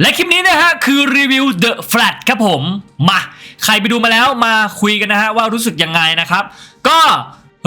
และคลิปนี้นะฮะคือรีวิว The Flat ครับผม มาใครไปดูมาแล้วมาคุยกันนะฮะว่ารู้สึกยังไงนะครับ ก็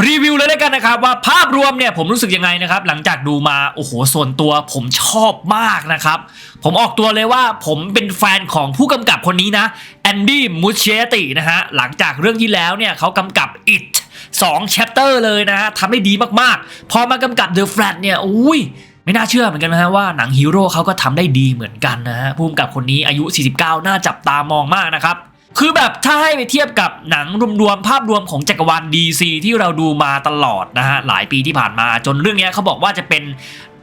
รีวิวเลยแล้วกันนะครับว่าภาพรวมเนี่ยผมรู้สึกยังไงนะครับ หลังจากดูมาโอ้โหส่วนตัวผมชอบมากนะครับ ผมออกตัวเลยว่าผมเป็นแฟนของผู้กำกับคนนี้นะแอนดี้มูเชตินะฮะหลังจากเรื่องที่แล้วเนี่ยเขากำกับ It 2 chapter เลยนะฮะทำได้ดีมากๆ พอมากำกับ The Flat เนี่ยอุ้ย ไม่น่าเชื่อเหมือนกันนะฮะว่าหนังฮีโร่เขาก็ทำได้ดีเหมือนกันนะฮะภูมิกับคนนี้อายุ 49 น่าจับตามองมากนะครับคือแบบถ้าให้ไปเทียบกับหนังรวมๆภาพรวมของจักรวาล DC ที่เราดูมาตลอดนะฮะหลายปีที่ผ่านมาจนเรื่องเนี้ยเขาบอกว่าจะเป็น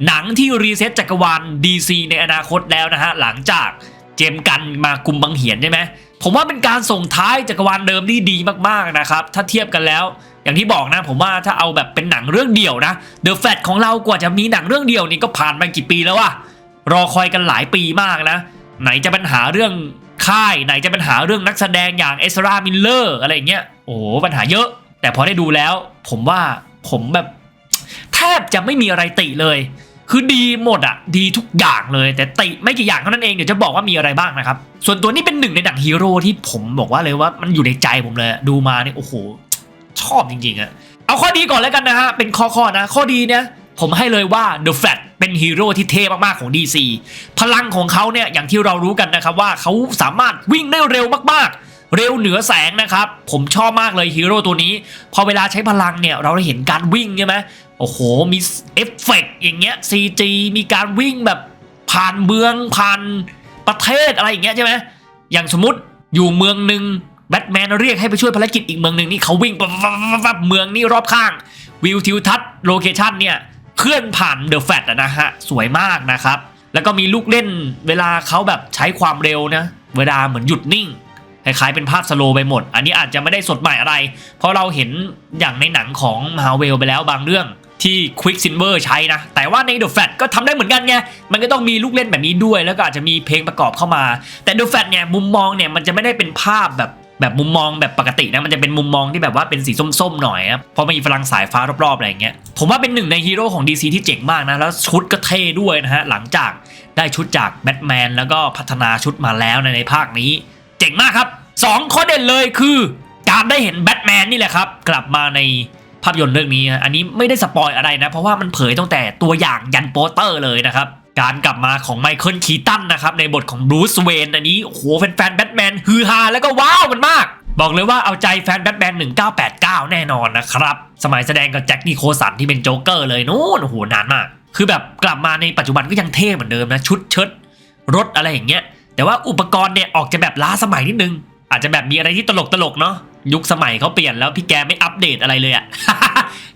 หนังที่รีเซ็ตจักรวาล DC ในอนาคตแล้วนะฮะหลังจากเจมกันมากุมบังเหียนใช่ไหมผมว่าเป็นการส่งท้ายจักรวาลเดิมที่ดีมากๆนะครับถ้าเทียบกันแล้ว อย่างที่บอกนะผมว่าถ้าเอาแบบเป็นหนังเรื่องเดียวนะ The Flash ของเรากว่าจะมีหนังเรื่องเดียวนี่ก็ผ่านมากี่ปีแล้ววะรอคอยกันหลายปีมากนะ ไหนจะปัญหาเรื่องค่าย ไหนจะปัญหาเรื่องนักแสดงอย่างเอสรามิลเลอร์อะไรเงี้ยโอ้โหปัญหาเยอะ แต่พอได้ดูแล้ว ผมว่าผมแบบแทบจะไม่มีอะไรติเลย คือดีหมดอะดีทุกอย่างเลย แต่ติไม่กี่อย่างเท่านั้นเองเดี๋ยวจะบอกว่ามีอะไรบ้างนะครับ ส่วนตัวนี้เป็นหนึ่งในหนังฮีโร่ที่ผมบอกว่าเลยว่ามันอยู่ในใจผมเลยดูมาเนี่ยโอ้โห ชอบจริงๆอะเอาข้อดีก่อนแล้วกันนะฮะ เป็นข้อๆนะ ข้อดีเนี่ยผมให้เลยว่า The Flash เป็นฮีโร่ที่เท่มากๆของ DC พลังของเขาเนี่ยอย่างที่เรารู้กันนะครับว่าเขาสามารถวิ่งได้เร็วมากๆ เร็วเหนือแสงนะครับ ผมชอบมากเลยฮีโร่ตัวนี้ พอเวลาใช้พลังเนี่ยเราได้เห็นการวิ่งใช่ไหมโอ้โห มีเอฟเฟกต์อย่างเงี้ย CG มีการวิ่งแบบผ่านเมืองผ่านประเทศอะไรอย่างเงี้ยใช่ไหมอย่างสมมติอยู่เมืองหนึ่ง แบทแมนเรียกให้ไปช่วยภารกิจอีกเมืองหนึ่งนี่เขาวิ่งปั๊บปั๊บเมืองนี่รอบข้าง วิวทิวทัศน์โลเคชันเนี่ยเคลื่อนผ่านเดอะแฟตนะฮะ สวยมากนะครับ แล้วก็มีลูกเล่นเวลาเขาแบบใช้ความเร็วนะ เวลาเหมือนหยุดนิ่งคล้ายๆเป็นภาพสโลไปหมด อันนี้อาจจะไม่ได้สดใหม่อะไร เพราะเราเห็นอย่างในหนังของมาเวลไปแล้วบางเรื่องที่ Quick Silver ใช้นะ แต่ว่าใน The Flash ก็ทำได้เหมือนกันไง มันก็ต้องมีลูกเล่นแบบนี้ด้วย แล้วก็อาจจะมีเพลงประกอบเข้ามา แต่ The Flash เนี่ยมุมมองเนี่ยมันจะไม่ได้เป็นภาพแบบ แบบมุมมองแบบปกตินะมันจะเป็นมุมมองที่แบบว่าเป็นสีส้มๆหน่อยครับเพราะมีพลังสายฟ้ารอบๆอะไรอย่างเงี้ยผมว่าเป็นหนึ่งในฮีโร่ของ DC ที่เจ๋งมากนะแล้วชุดก็เท่ด้วยนะฮะหลังจากได้ชุดจากแบทแมนแล้วก็พัฒนาชุดมาแล้วในในภาคนี้ เจ๋งมากครับสองข้อเด่นเลยคือการได้เห็นแบทแมนนี่แหละครับ กลับมาในภาพยนตร์เรื่องนี้ อันนี้ไม่ได้สปอยอะไรนะ เพราะว่ามันเผยตั้งแต่ตัวอย่างยันโปสเตอร์เลยนะครับ การกลับมาของไมเคิลคีตันนะครับในบทของบรูซเวนอันนี้โอ้โหแฟนๆแบทแมนฮือฮาแล้วก็ว้าวมันมาก บอกเลยว่าเอาใจแฟนแบทแมน1989 แน่นอนนะครับ สมัยแสดงกับแจ็คนิโคสันที่เป็นโจ๊กเกอร์เลยนู้นโอ้โหนานมาก คือแบบกลับมาในปัจจุบันก็ยังเท่เหมือนเดิมนะชุดเชิ้ตรถอะไรอย่างเงี้ย แต่ว่าอุปกรณ์เนี่ยออกจะแบบล้าสมัยนิดนึง อาจจะแบบมีอะไรที่ตลกตลกเนาะยุคสมัยเขาเปลี่ยนแล้วพี่แกไม่อัปเดตอะไรเลยอะ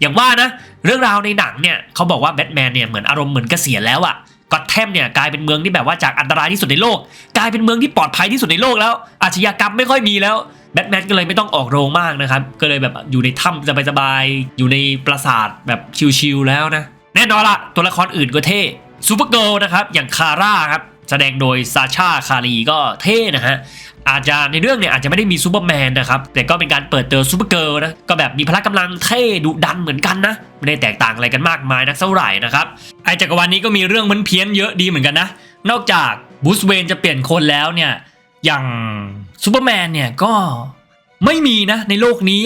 อย่างว่านะ เรื่องราวในหนังเนี่ยเขาบอกว่าแบทแมนเนี่ยเหมือนอารมณ์เหมือนเกษียณแล้วอะ ก็อตแทมเนี่ยกลายเป็นเมืองที่แบบว่าจากอันตรายที่สุดในโลก กลายเป็นเมืองที่ปลอดภัยที่สุดในโลกแล้วอาชญากรรมไม่ค่อยมีแล้วแบทแมนก็เลยไม่ต้องออกโรงมากนะครับก็เลยแบบอยู่ในถ้ำสบายๆอยู่ในปราสาทแบบชิลๆแล้วนะแน่นอนละตัวละครอื่นก็เท่ซูเปอร์เกิลนะครับอย่างคาร่าครับแสดงโดยซาชาคารีก็เท่นะฮะ อาจจะในเรื่องเนี่ยอาจจะไม่ได้มีซูเปอร์แมนนะครับแต่ก็เป็นการเปิดตัวซูเปอร์เกิร์ลนะก็แบบมีพละกำลังเท่ดุดันเหมือนกันนะไม่ได้แตกต่างอะไรกันมากมายนักเท่าไหร่นะครับไอจักรวาลนี้ก็มีเรื่องมันเพี้ยนเยอะดีเหมือนกันนะนอกจากบูสเวนจะเปลี่ยนคนแล้วเนี่ยอย่างซูเปอร์แมนเนี่ยก็ไม่มีนะในโลกนี้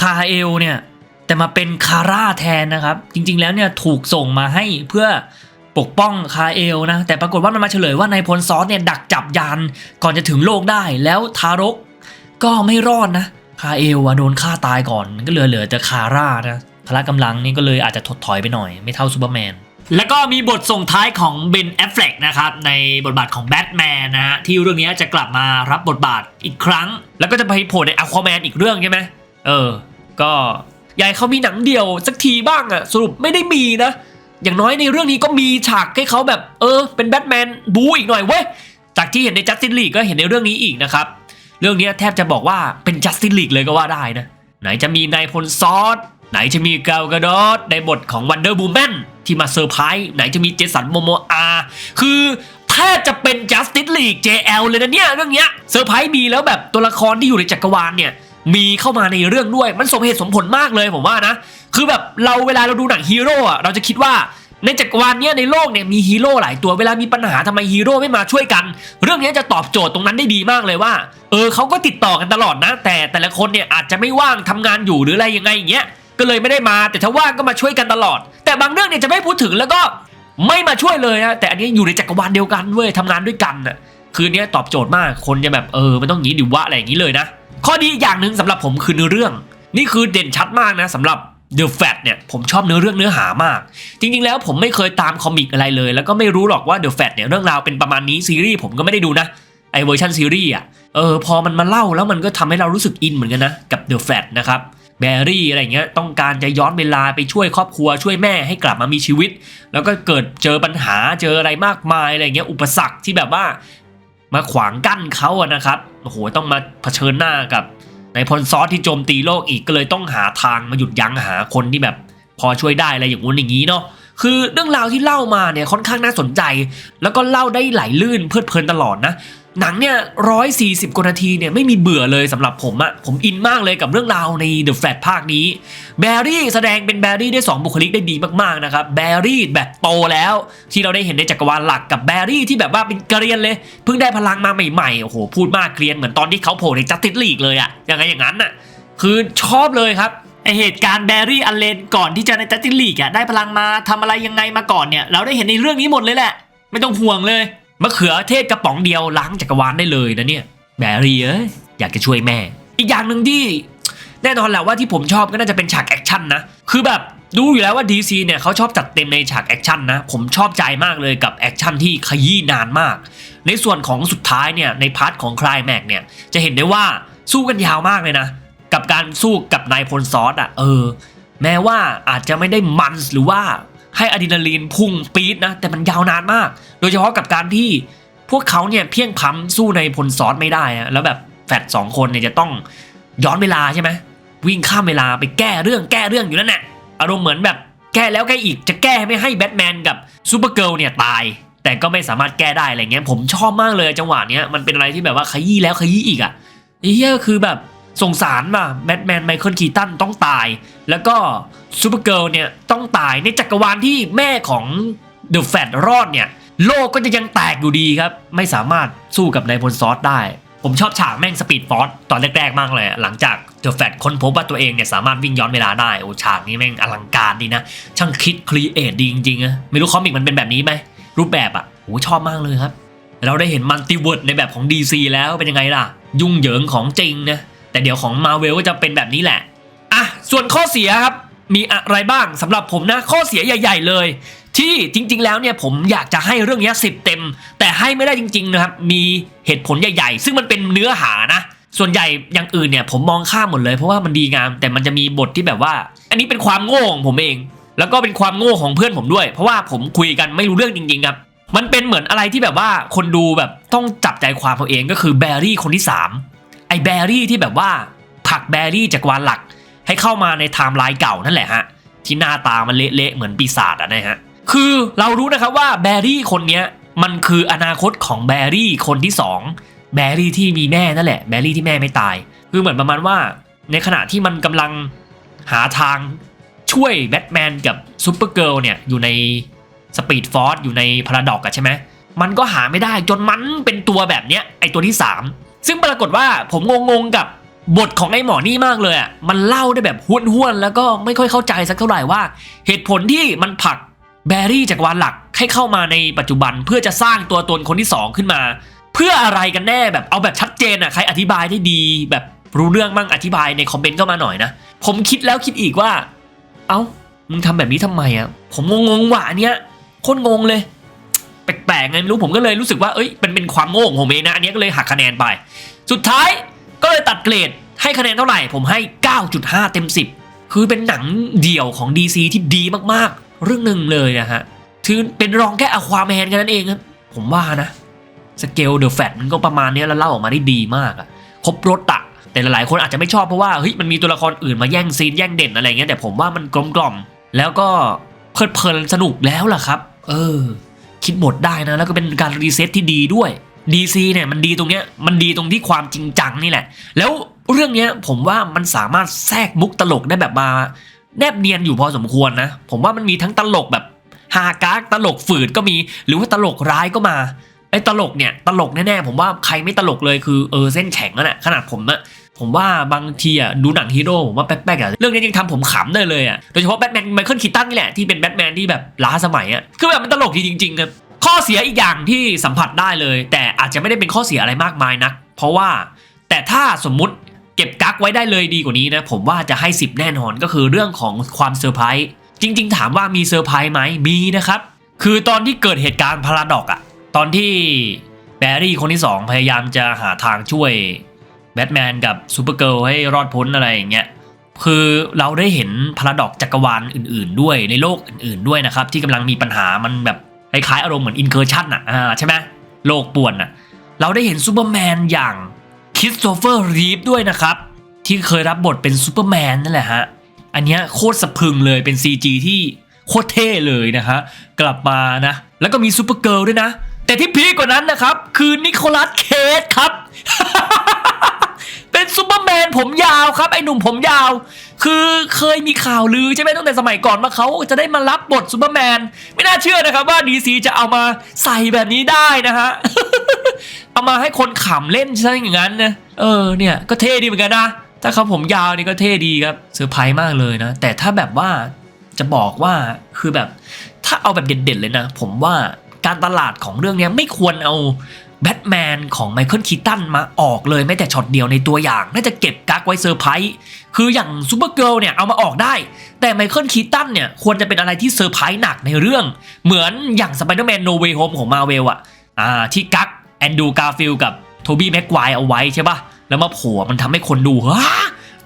คาเอลเนี่ยแต่มาเป็นคาร่าแทนนะครับ จริงๆแล้วเนี่ยถูกส่งมาให้เพื่อ ปกป้องคาเอลนะ แต่ปรากฏว่ามันมาเฉลยว่านายพลซอสเนี่ยดักจับยานก่อนจะถึงโลกได้แล้วทารก ก็ไม่รอดนะ คาเอลอะโดนฆ่าตายก่อนก็เหลือเหลือแต่คาร่านะพละกำลังนี่ก็เลยอาจจะถดถอยไปหน่อยไม่เท่าซูเปอร์แมนแล้วก็มีบทส่งท้ายของเบนแอฟเฟลกนะครับในบทบาทของแบทแมนนะฮะที่เรื่องนี้จะกลับมารับบทบาทอีกครั้ง แล้วก็จะไปโผล่ในอควาแมนอีกเรื่องใช่ไหมเออ ก็ยากให้เขามีหนังเดียวสักทีบ้างอะสรุปไม่ได้มีนะ อย่างน้อยในเรื่องนี้ก็มีฉากให้เขาแบบ เออ เป็นแบทแมนบูอีกหน่อยเว้ย จากที่เห็นในจัสตินลีกก็เห็นในเรื่องนี้อีกนะครับ เรื่องนี้แทบจะบอกว่าเป็นจัสตินลีกเลยก็ว่าได้นะ ไหนจะมีนายพลซอสไหนจะมีเกลกาดอสในบทของวันเดอร์บูแมนที่มาเซอร์ไพรส์ไหนจะมีเจสันโมโมอาคือแทบจะเป็น Justice League JL เลยนะเนี่ยเรื่องเนี้ยเซอร์ไพรส์มีแล้วแบบตัวละครที่อยู่ในจักรวาลเนี่ยมีเข้ามาในเรื่องด้วยมันสมเหตุสมผลมากเลยผมว่านะ คือแบบเราเวลาเราดูหนังฮีโร่อะเราจะคิดว่าในจักรวาลเนี้ยในโลกเนี่ยมีฮีโร่หลายตัวเวลามีปัญหาทำไมฮีโร่ไม่มาช่วยกัน เรื่องนี้จะตอบโจทย์ตรงนั้นได้ดีมากเลยว่า เออเขาก็ติดต่อกันตลอดนะ แต่แต่ละคนเนี่ยอาจจะไม่ว่างทำงานอยู่หรืออะไรยังไงอย่างเงี้ยก็เลยไม่ได้มาแต่ถ้าว่างก็มาช่วยกันตลอด แต่บางเรื่องเนี่ยจะไม่พูดถึงแล้วก็ไม่มาช่วยเลยนะแต่อันนี้อยู่ในจักรวาลเดียวกันเว้ยทำงานด้วยกันน่ะคืนนี้ตอบโจทย์มากคนจะแบบเออมันต้องงี้ดิวะอะไรอย่างนี้เลยนะข้อดีอีกอย่างหนึ่งสำหรับผมคือเนื้อเรื่อง นี่คือเด่นชัดมากนะสำหรับ The Fat เนี่ยผมชอบเนื้อเรื่องเนื้อหามาก จริงๆแล้วผมไม่เคยตามคอมิกอะไรเลย แล้วก็ไม่รู้หรอกว่า The Fat เนี่ยเรื่องราวเป็นประมาณนี้ซีรีส์ผมก็ไม่ได้ดูนะไอเวอร์ชันซีรีส์อะเออพอมันมาเล่าแล้วมันก็ทำให้เรารู้สึกอินเหมือนกันนะ กับ The Fat นะครับแบรี่อะไรเงี้ยต้องการจะย้อนเวลาไปช่วยครอบครัวช่วยแม่ให้กลับมามีชีวิต แล้วก็เกิดเจอปัญหาเจออะไรมากมายอะไรเงี้ยอุปสรรคที่แบบว่ามาขวางกั้นเขาอะนะครับโอ้โหต้องมาเผชิญหน้ากับ นายพลซอสที่โจมตีโลกอีกก็เลยต้องหาทางมาหยุดยั้งหาคนที่แบบ พอช่วยได้อะไรอย่างงู้นอย่างนี้เนาะคือเรื่องราวที่เล่ามาเนี่ยค่อนข้างน่าสนใจ แล้วก็เล่าได้ไหลลื่นเพลิดเพลินตลอดนะ หนังเนี่ยร้อยสี่สิบกว่านาทีเนี่ยไม่มีเบื่อเลยสำหรับผมอะผมอินมากเลยกับเรื่องราวใน The Flash ภาคนี้ แบรี่แสดงเป็นแบรี่ได้ 2 บุคลิกได้ดีมากๆนะครับ แบรี่แบบโตแล้วที่เราได้เห็นในจักรวาลหลักกับแบรี่ที่แบบว่าเป็นเกรียนเลย เพิ่งได้พลังมาใหม่ๆ โอ้โห พูดมากเกรียนเหมือนตอนที่เขาโผล่ในจัสติสลีกเลยอะอย่างไงอย่างนั้นอะคือชอบเลยครับไอเหตุการณ์แบรี่อเลนก่อนที่จะในจัสติสลีกอะได้พลังมาทำอะไรยังไงมาก่อนเนี่ยเราได้เห็นในเรื่องนี้หมดเลยแหละ ไม่ต้องห่วงเลย มะเขือเทศกระป๋องเดียวล้างจักรวาลได้เลยนะเนี่ยแบรี่เอ้ยอยากจะช่วยแม่ อีกอย่างหนึ่งที่แน่นอนแหละว่าที่ผมชอบก็น่าจะเป็นฉากแอคชั่นนะ คือแบบดูอยู่แล้วว่า DC เนี่ยเขาชอบจัดเต็มในฉากแอคชั่นนะ ผมชอบใจมากเลยกับแอคชั่นที่ขยี้นานมาก ในส่วนของสุดท้ายเนี่ยในพาร์ทของคลายแม็กเนี่ยจะเห็นได้ว่าสู้กันยาวมากเลยนะ กับการสู้กับนายพลซอสอะเออ แม้ว่าอาจจะไม่ได้มันหรือว่า ให้อะดรีนาลีนพุ่งปี๊ดนะ แต่มันยาวนานมาก โดยเฉพาะกับการที่พวกเขาเนี่ยเพียงพล้ำสู้ในพลซอสไม่ได้อะแล้วแบบแฟดสองคนเนี่ยจะต้องย้อนเวลาใช่ไหมวิ่งข้ามเวลาไปแก้เรื่องแก้เรื่องอยู่นั่นแหละอารมณ์เหมือนแบบแก้แล้วแก้อีกจะแก้ไม่ให้แบทแมนกับซูเปอร์เกิลเนี่ยตาย แต่ก็ไม่สามารถแก้ได้อะไรเงี้ยผมชอบมากเลยจังหวะเนี้ยมันเป็นอะไรที่แบบว่าขยี้แล้วขยี้อีกอะอ้เหี้ยคือแบบสงสารว่ะแบทแมนไมเคิลคีตันต้องตาย แล้วก็ ซูเปอร์เกิร์ลเนี่ยต้องตายในจักรวาลที่แม่ของเดอะแฟตรอดเนี่ย โลกก็จะยังแตกอยู่ดีครับ ไม่สามารถสู้กับนายพลซอสได้ ผมชอบฉากแม่งสปีดฟอร์สตอนแรกๆมากเลย หลังจากเดอะแฟตค้นพบว่าตัวเองเนี่ยสามารถวิ่งย้อนเวลาได้โอ้ฉากนี้แม่งอลังการดีนะ ช่างคิดครีเอทดีจริงๆอะไม่รู้คอมิกมันเป็นแบบนี้ไหมรูปแบบอะโอ้ชอบมากเลยครับ เราได้เห็นมัลติเวิร์ดในแบบของ DC แล้วเป็นยังไงล่ะ ยุ่งเหยิงของจริงนะแต่เดี๋ยวของ Marvel ก็จะเป็นแบบนี้แหละอะส่วนข้อเสียครับ มีอะไรบ้างสำหรับผมนะข้อเสียใหญ่ ๆ เลย ที่จริง ๆ แล้วเนี่ยผมอยากจะให้เรื่องนี้สิบเต็ม แต่ให้ไม่ได้จริง ๆ นะครับ มีเหตุผลใหญ่ ๆ ซึ่งมันเป็นเนื้อหานะส่วนใหญ่อย่างอื่นเนี่ยผมมองข้ามหมดเลยเพราะว่ามันดีงาม แต่มันจะมีบทที่แบบว่า อันนี้เป็นความโง่ของผมเอง แล้วก็เป็นความโง่ของเพื่อนผมด้วย เพราะว่าผมคุยกันไม่รู้เรื่องจริงๆครับมันเป็นเหมือนอะไรที่แบบว่าคนดูแบบต้องจับใจความเอาเองก็คือแบรี่คนที่สามไอ้แบรี่ที่แบบว่าผักแบรี่จากวานหลัก ให้เข้ามาในไทม์ไลน์เก่านั่นแหละฮะที่หน้าตามันเละๆเหมือนปีศาจอะนะฮะคือเรารู้นะครับว่าแบรี่คนเนี้ยมันคืออนาคตของแบรี่คนที่สองแบรี่ที่มีแม่นั่นแหละแบรี่ที่แม่ไม่ตาย คือเหมือนประมาณว่า ในขณะที่มันกำลังหาทางช่วยแบทแมนกับซูเปอร์เกิลเนี่ยอยู่ในสปีดฟอร์สอยู่ในพาราดอกอะใช่ไหมมันก็หาไม่ได้จนมันเป็นตัวแบบเนี้ยไอตัวที่ 3 ซึ่งปรากฏว่าผมงงๆกับ บทของไอ้หมอนี่มากเลยอะมันเล่าได้แบบห้วนๆแล้วก็ไม่ค่อยเข้าใจสักเท่าไหร่ว่า เหตุผลที่มันผลักแบรี่จากวานหลักให้เข้ามาในปัจจุบันเพื่อจะสร้างตัวตนคนที่ 2 ขึ้นมา เพื่ออะไรกันแน่แบบเอาแบบชัดเจนอะใครอธิบายได้ดี แบบรู้เรื่องบ้างอธิบายในคอมเมนต์เข้ามาหน่อยนะผมคิดแล้วคิดอีกว่า เอ้ามึงทำแบบนี้ทำไมอะผมงงๆว่ะอันเนี้ยโคตรงงเลยแปลกๆไงไม่รู้ผมก็เลยรู้สึกว่าเอ้ยเป็นเป็นความโง่ของผมเองนะอันเนี้ยก็เลยหักคะแนนไป สุดท้าย ก็เลยตัดเกรดให้คะแนนเท่าไหร่ ผมให้ 9.5 เต็ม 10 คือเป็นหนังเดี่ยวของ DC ที่ดีมากๆ เรื่องหนึ่งเลยนะฮะคือเป็นรองแค่อควาแมนกันนั่นเองครับผมว่านะสเกลเดอะแฟตมันก็ประมาณนี้แล้วเล่าออกมาได้ดีมากอะครบรถอะแต่หลายๆคนอาจจะไม่ชอบเพราะว่าเฮ้ยมันมีตัวละครอื่นมาแย่งซีนแย่งเด่นอะไรเงี้ยแต่ผมว่ามันกลมกล่อมแล้วก็เพลิดเพลินสนุกแล้วล่ะครับ เออ คิดบทได้นะ แล้วก็เป็นการรีเซ็ตที่ดีด้วย DC เนี่ยมันดีตรงเนี้ยมันดีตรงที่ความจริงจังนี่แหละ แล้วเรื่องเนี้ยผมว่ามันสามารถแทรกมุกตลกได้แบบมาแนบเนียนอยู่พอสมควรนะ ผมว่ามันมีทั้งตลกแบบฮากากตลกฝืดก็มี หรือว่าตลกร้ายก็มาไอ้ตลกเนี่ยตลกแน่ๆผมว่าใครไม่ตลกเลยคือเออเส้นแข็งนั่นแหละขนาดผมอะผมว่าบางทีอะดูหนังฮีโร่ผมว่าแป๊กๆอะเรื่องนี้ยังทำผมขำได้เลยอะโดยเฉพาะแบทแมนไมเคิลคีตันนี่แหละที่เป็นแบทแมนที่แบบล้าสมัยอะคือแบบมันตลกจริงๆครับ ข้อเสียอีกอย่างที่สัมผัสได้เลย แต่อาจจะไม่ได้เป็นข้อเสียอะไรมากมายนัก เพราะว่าแต่ถ้าสมมุติเก็บกักไว้ได้เลยดีกว่านี้นะ ผมว่าจะให้ 10 แน่นอนก็คือเรื่องของความเซอร์ไพรส์จริง ๆ ถามว่ามีเซอร์ไพรส์ไหมมีนะครับ คือตอนที่เกิดเหตุการณ์พาราดอกอะตอนที่แบร์รี่คนที่ 2 พยายามจะหาทางช่วยแบทแมนกับซูเปอร์เกิลให้รอดพ้นอะไรอย่างเงี้ยคือเราได้เห็นพาราดอกจักรวาลอื่น ๆ ด้วยในโลกอื่น ๆ ด้วยนะครับ ที่กำลังมีปัญหามันแบบ คล้ายๆอารมณ์เหมือนอินเคอร์ชันอะอ่าใช่ไหมโลกป่วนอะเราได้เห็นซูเปอร์แมนอย่างคริสโตเฟอร์รีฟด้วยนะครับ ที่เคยรับบทเป็นซูเปอร์แมนนั่นแหละฮะ อันนี้โคตรสะพึงเลยเป็น CG ที่โคตรเท่เลยนะฮะ กลับมานะ แล้วก็มีซูเปอร์เกิร์ลด้วยนะ แต่ที่พีคกว่านั้นนะครับ คือนิโคลัสเคสครับ เป็นซูเปอร์แมนผมยาวครับไอ้หนุ่มผมยาว คือเคยมีข่าวลือใช่ไหมตั้งแต่สมัยก่อนว่าเขาจะได้มารับบทซูเปอร์แมนไม่น่าเชื่อนะครับว่าดีซีจะเอามาใส่แบบนี้ได้นะฮะเอามาให้คนขำเล่นซะอย่างนั้นนะเออเนี่ยก็เท่ดีเหมือนกันนะถ้าเขาผมยาวนี่ก็เท่ดีครับเซอร์ไพรส์มากเลยนะ แต่ถ้าแบบว่าจะบอกว่าคือแบบถ้าเอาแบบเด็ดๆเลยนะ ผมว่าการตลาดของเรื่องนี้ไม่ควรเอา แบทแมนของไมเคิลคีตันมาออกเลยแม้แต่ช็อตเดียวในตัวอย่าง น่าจะเก็บกักไว้เซอร์ไพรส์คืออย่างซูเปอร์เกิลเนี่ยเอามาออกได้ แต่ไมเคิลคีตันเนี่ยควรจะเป็นอะไรที่เซอร์ไพรส์หนักในเรื่อง เหมือนอย่างสไปเดอร์แมนโนเวโฮมของมาเวลอะอ่าที่กักแอนดูการ์ฟิลกับโทบี้แม็กไกวเอาไว้ใช่ปะแล้วมาโผล่มันทำให้คนดูฮะ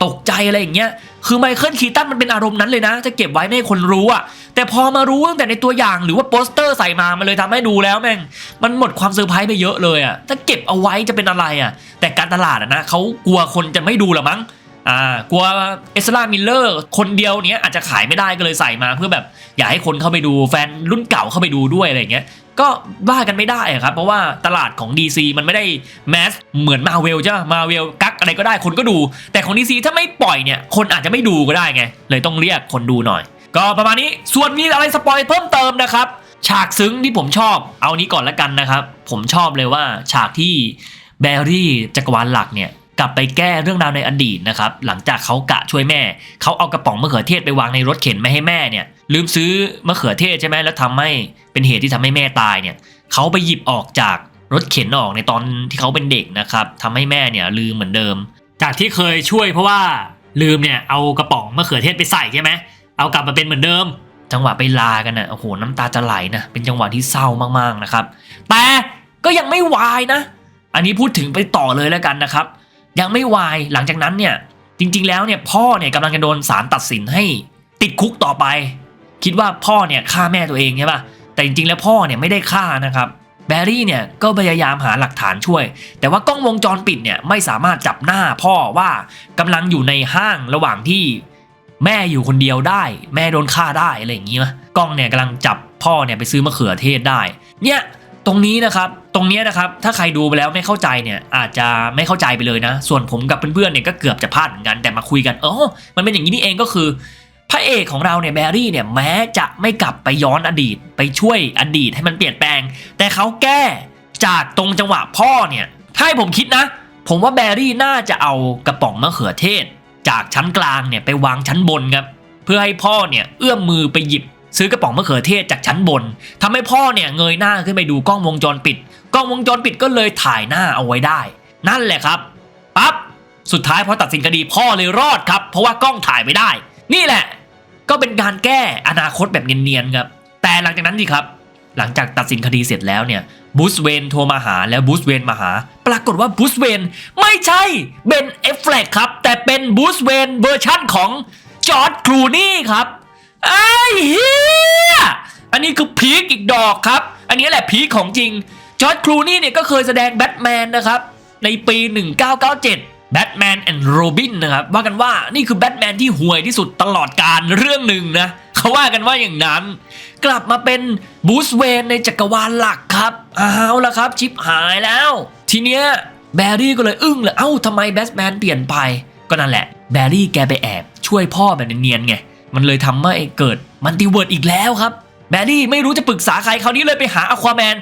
ตกใจอะไรอย่างเงี้ย คือไมเคิลคีตันมันเป็นอารมณ์นั้นเลยนะ จะเก็บไว้ไม่ให้คนรู้อะแต่พอมารู้ตั้งแต่ในตัวอย่างหรือว่าโปสเตอร์ใส่มามันเลยทำให้ดูแล้วแม่ง มันหมดความเซอร์ไพรส์ไปเยอะเลยอะถ้าเก็บเอาไว้จะเป็นอะไรอะแต่การตลาดอะนะเขากลัวคนจะไม่ดูหรอมั้งอ่ากลัวเอสลามิลเลอร์คนเดียวเนี้ยอาจจะขายไม่ได้ก็เลยใส่มาเพื่อแบบ อยากให้คนเข้าไปดูแฟนรุ่นเก่าเข้าไปดูด้วยอะไรเงี้ยก็ว่ากันไม่ได้ครับ เพราะว่าตลาดของ DC มันไม่ได้แมสเหมือนมาเวลใช่ไหมมาเวลกัก อะไรก็ได้คนก็ดู แต่ของ DC ถ้าไม่ปล่อยเนี่ยคนอาจจะไม่ดูก็ได้ไง เลยต้องเรียกคนดูหน่อย ก็ประมาณนี้ส่วนมีอะไรสปอยเพิ่มเติมนะครับฉากซึ้งที่ผมชอบเอานี้ก่อนละกันนะครับ ผมชอบเลยว่าฉากที่แบรี่จักรวาลหลักเนี่ยกลับไปแก้เรื่องราวในอดีตนะครับหลังจากเขากะช่วยแม่ เขาเอากระป๋องมะเขือเทศไปวางในรถเข็นไม่ให้แม่เนี่ยลืมซื้อมะเขือเทศใช่ไหมแล้วทำให้เป็นเหตุที่ทำให้แม่ตายเนี่ยเขาไปหยิบออกจาก รถเข็นออกในตอนที่เขาเป็นเด็กนะครับทำให้แม่เนี่ยลืมเหมือนเดิม จากที่เคยช่วยเพราะว่าลืมเนี่ยเอากระป๋องมะเขือเทศไปใส่ใช่ไหมเอากลับมาเป็นเหมือนเดิม จังหวะไปลากันนะโอ้โหน้ำตาจะไหลนะเป็นจังหวะที่เศร้ามากๆนะครับ แต่ก็ยังไม่วายนะ อันนี้พูดถึงไปต่อเลยแล้วกันนะครับ ยังไม่วายหลังจากนั้นเนี่ยจริง ๆ แล้วเนี่ยพ่อเนี่ยกำลังจะโดนศาลตัดสินให้ติดคุกต่อไป คิดว่าพ่อเนี่ยฆ่าแม่ตัวเองใช่ป่ะแต่จริงๆแล้วพ่อเนี่ยไม่ได้ฆ่านะครับ แบรรี่เนี่ยก็พยายามหาหลักฐานช่วย แต่ว่ากล้องวงจรปิดเนี่ยไม่สามารถจับหน้าพ่อว่ากำลังอยู่ในห้างระหว่างที่แม่อยู่คนเดียวได้ แม่โดนฆ่าได้อะไรอย่างงี้มะกล้องเนี่ยกำลังจับพ่อเนี่ยไปซื้อมะเขือเทศได้ เนี่ยตรงนี้นะครับ ตรงเนี้ยนะครับ ถ้าใครดูไปแล้วไม่เข้าใจเนี่ย อาจจะไม่เข้าใจไปเลยนะ ส่วนผมกับเพื่อนๆเนี่ยก็เกือบจะพลาดเหมือนกัน แต่มาคุยกัน อ๋อ มันเป็นอย่างนี้นี่เองก็คือ พระเอกของเราเนี่ยแบรี่เนี่ยแม้จะไม่กลับไปย้อนอดีตไปช่วยอดีตให้มันเปลี่ยนแปลง แต่เขาแก้จากตรงจังหวะพ่อเนี่ยถ้าให้ผมคิดนะ ผมว่าแบรี่น่าจะเอากระป๋องมะเขือเทศ จากชั้นกลางเนี่ยไปวางชั้นบนครับเพื่อให้พ่อเนี่ยเอื้อมมือไปหยิบ ซื้อกระป๋องมะเขือเทศจากชั้นบนทำให้พ่อเนี่ยเงยหน้าขึ้นไปดูกล้องวงจรปิด กล้องวงจรปิดก็เลยถ่ายหน้าเอาไว้ได้ นั่นแหละครับปั๊บสุดท้ายพอตัดสินคดีพ่อเลยรอดครับ เพราะว่ากล้องถ่ายไม่ได้ นี่แหละ ก็เป็นการแก้อนาคตแบบเนียนๆครับ แต่หลังจากนั้นดีครับ หลังจากตัดสินคดีเสร็จแล้วเนี่ยบูสเวนโทรมาหาแล้วบูสเวนมาหา ปรากฏว่าบูสเวนไม่ใช่เบนเอฟเฟลกครับ แต่เป็นบูสเวนเวอร์ชั่นของจอร์ดคลูนี่ครับไอ้เฮียอันนี้คือพีคอีกดอกครับ อันนี้แหละพีคของจริงจอร์ดคลูนี่เนี่ยก็เคยแสดงแบทแมนนะครับ ในปี 1997 แบทแมนแอนด์โรบินนะครับว่ากันว่านี่คือแบทแมนที่ห่วยที่สุดตลอดการเรื่องหนึ่งนะเขาว่ากันว่าอย่างนั้น กลับมาเป็นบูสเวนในจักรวาลหลักครับเอาวละครับ ชิปหายแล้ว ทีเนี้ยแบรี่ก็เลยอึ้งเลยเอ้าทำไมแบทแมนเปลี่ยนไป ก็นั่นแหละ แบรี่แกไปแอบช่วยพ่อแบบเนียนๆไงมันเลยทำให้เกิดมัลติเวิร์ดอีกแล้วครับแบดดี้ไม่รู้จะปรึกษาใครคราวนี้เลยไปหาอควาแมน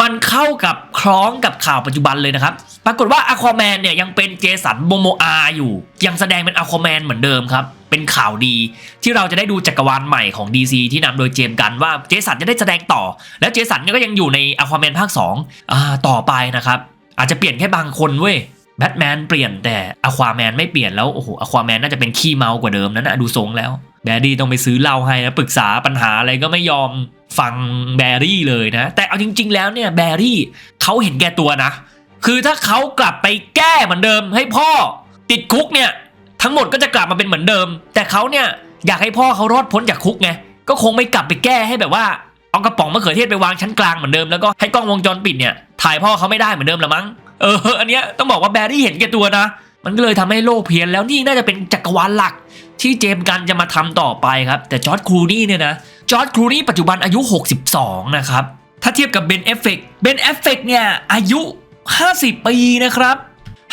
มันเข้ากับคล้องกับข่าวปัจจุบันเลยนะครับ ปรากฏว่าอะควาแมนเนี่ยยังเป็นเจสันโมโมอาอยู่ ยังแสดงเป็นอะควาแมนเหมือนเดิมครับ เป็นข่าวดีที่เราจะได้ดูจักรวาลใหม่ของ DC ที่นำโดยเจมส์กันว่าเจสันจะได้แสดงต่อ แล้วเจสันเนี่ยก็ยังอยู่ในอะควาแมนภาค2อ่าต่อไปนะครับ อาจจะเปลี่ยนแค่บางคนเว้ยแบทแมนเปลี่ยนแต่อะควาแมนไม่เปลี่ยนแล้วโอ้โหอะควาแมนน่าจะเป็นขี้เมากว่าเดิมนั่นนะดูทรงแล้วแบดดี้ต้องไปซื้อเหล้าให้นะปรึกษาปัญหาอะไรก็ไม่ยอมฟังแบรี่เลยนะ แต่เอาจริง ๆ แล้วเนี่ยแบรี่เขาเห็นแก่ตัวนะ คือถ้าเขากลับไปแก้เหมือนเดิม ให้พ่อติดคุกเนี่ย ทั้งหมดก็จะกลับมาเป็นเหมือนเดิม แต่เขาเนี่ยอยากให้พ่อเขารอดพ้นจากคุกไงก็คงไม่กลับไปแก้ให้แบบว่าเอากระป๋องมะเขือเทศไปวางชั้นกลางเหมือนเดิมแล้วก็ให้กล้องวงจรปิดเนี่ยถ่ายพ่อเขาไม่ได้เหมือนเดิมละมั้งเอออันเนี้ยต้องบอกว่าแบรี่เห็นแก่ตัวนะ มันก็เลยทำให้โลกเพี้ยนแล้วนี่น่าจะเป็นจักรวาลหลัก ที่เจมส์กันจะมาทำต่อไปครับ แต่จอร์ดครูนี่เนี่ยนะจอร์ดครูนี่ปัจจุบันอายุ 62 นะครับ ถ้าเทียบกับเบนเอฟเฟกเบนเอฟเฟกเนี่ยอายุ 50 ปีนะครับ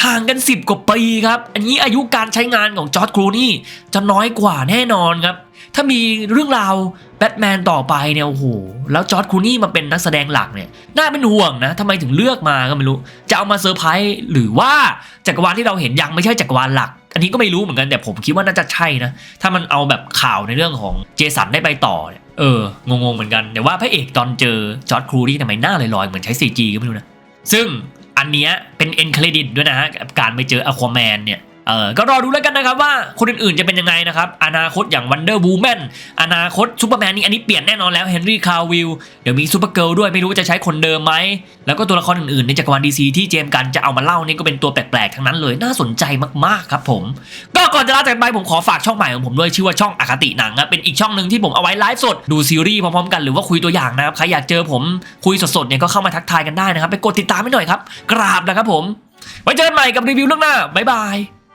ห่างกัน 10 กว่าปีครับ อันนี้อายุการใช้งานของจอร์ดครูนี่จะน้อยกว่าแน่นอนครับ ถ้ามีเรื่องราวแบทแมนต่อไปเนี่ยโอ้โหแล้วจอร์ดครูนี่มาเป็นนักแสดงหลักเนี่ยน่าเป็นห่วงนะทำไมถึงเลือกมาก็ไม่รู้ จะเอามาเซอร์ไพรส์หรือว่าจักรวาลที่เราเห็นยังไม่ใช่จักรวาลหลัก อันนี้ก็ไม่รู้เหมือนกันแต่ผมคิดว่าน่าจะใช่นะถ้ามันเอาแบบข่าวในเรื่องของเจสันได้ไปต่อเนี่ยเอองงๆเหมือนกันแต่ว่าพระเอกตอนเจอจอร์ดครูนี่ทำไมหน้าลอยๆเหมือนใช้ CG ก็ไม่รู้นะซึ่ง อันเนี้ยเป็นเอ็นเครดิตด้วยนะฮะกับการไปเจออควาแมนเนี่ย เออก็รอดูแล้วกันนะครับว่าคนอื่นๆจะเป็นยังไงนะครับ อนาคตอย่างวันเดอร์ o ูแมนอนาคตซูเปอร์แมนนี่อันนี้เปลี่ยนแน่นอนแล้วเฮนรี่คาวิลเดี๋ยวมีซูเปอร์เกิลด้วยไม่รู้ว่าจะใช้คนเดิมไหม แล้วก็ตัวละครอื่นๆ ในจักรวาลดีซีที่เจมส์กันจะเอามาเล่านี่ก็เป็นตัวแปลกๆ ทั้งนั้นเลยน่าสนใจมากๆครับผม ก็ก่อนจะลาจากไปผมขอฝากช่องใหม่ของผมด้วยชื่อว่าช่องอคติหนังครับเป็นอีกช่องหนึ่งที่ผมเอาไว้ไลฟ์สดดูซีรีส์พร้อมๆกันหรือว่าคุยตัวอย่างนะครับใครอยากเจอผมคุยสดๆเนี่ยก็เข้ามาทักทายกันได้นะครับไปกดติดตามให้หน่อยครับกราบนะครับผมไว้เจอกันใหม่กับรีวิวเรื่องหน้าบ๊ายบาย